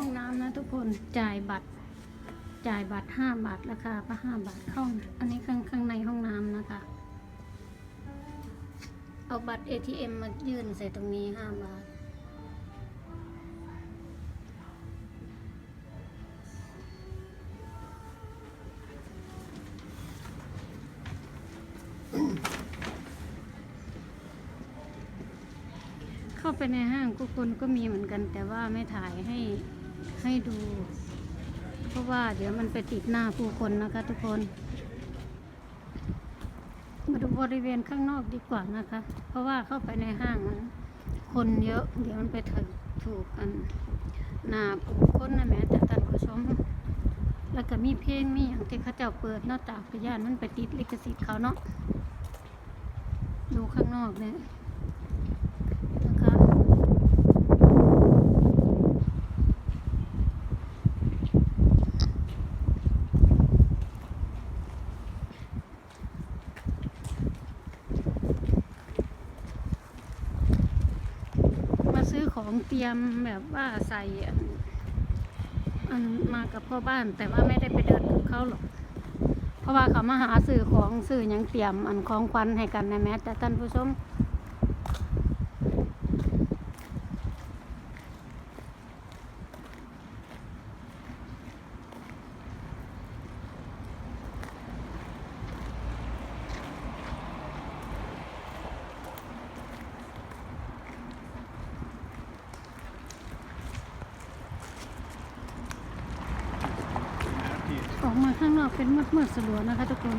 ำนะทุกคนจ่ายบัตร จ่ายบัตรห้าบาทราคาก็ห้าบาทเข้าอันนี้ข้างข้างในห้องน้ำนะคะ เอาบัตร ATM มายื่นใส่ตรงนี้ห้าบาทเข้าไปในห้างทุกคนก็มีเหมือนกันแต่ว่าไม่ถ่ายให้ ให้ดู เพราะว่าเดี๋ยวมันไปติดหน้าผู้คนนะคะทุกคน มาดูบริเวณข้างนอกดีกว่านะคะ เพราะว่าเข้าไปในห้างคนเยอะ เดี๋ยวมันไปถึงถูกกันหนาผู้คนนะแม้แต่ท่านผู้ชมแล้วก็มีเพลงมีอย่างที่เขาเจ้าเปิดหน้าต่างพยานมันไปติดลิขสิทธิ์เขาเนาะดูข้างนอกเนี่ยนะคะ มาซื้อ ของเตรียมแบบว่าใส่อันมากับพ่อบ้าน แต่ว่าไม่ได้ไปเดินกับเขาหรอก เพราะว่าเขามาหาสื่อของสื่อยังเตรียมอันของควันให้กันนะแม้แต่ท่านผู้ชมาข้างนอกเป็นมืดมืดสลัวนะคะทุกคน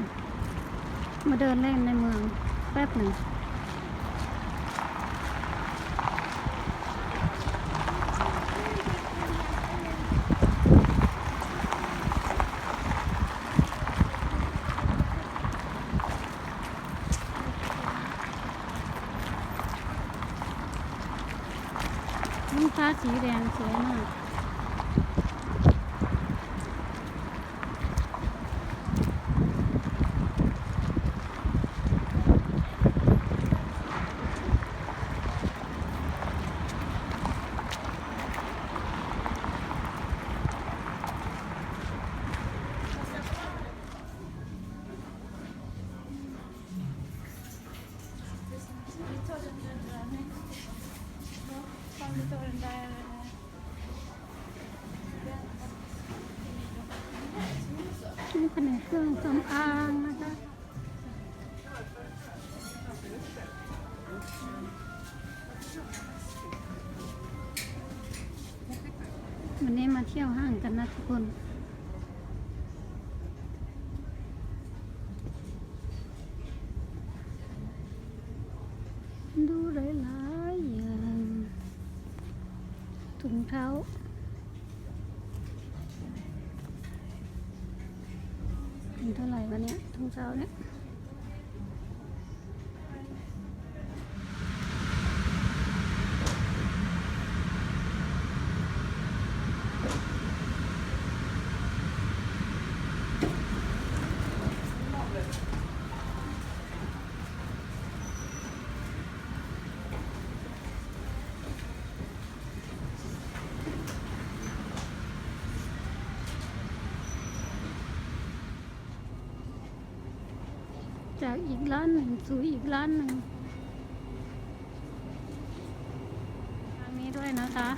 มาเดินเล่นในเมืองแป๊บหนึ่งน้ำฟ้าสีแดงสวยมาก นี่เป็นเครื่องสำอางนะคะวันนี้มาเที่ยวห้างกันนะทุกคน ดูหลายๆอย่าง ถุงเท้าถุงเท่าไหร่วะเนี่ยทุงเท้าเนี่ย จากอีกร้านหนึ่งสู่อีกร้านหนึ่งทางนี้ด้วยนะคะ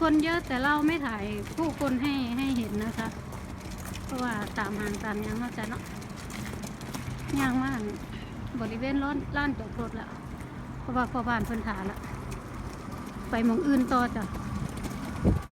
คนเยอะแต่เราไม่ถ่ายผู้คนให้ให้เห็นนะคะ เพราะว่าตามหางตามยังเข้าใจเนาะย่างมากบริเวณร้อนร้านจอดรถแล้วเพราะว่าพ่อบ้านเพิ่นถาละไปมองอื่นต่อจ้ะ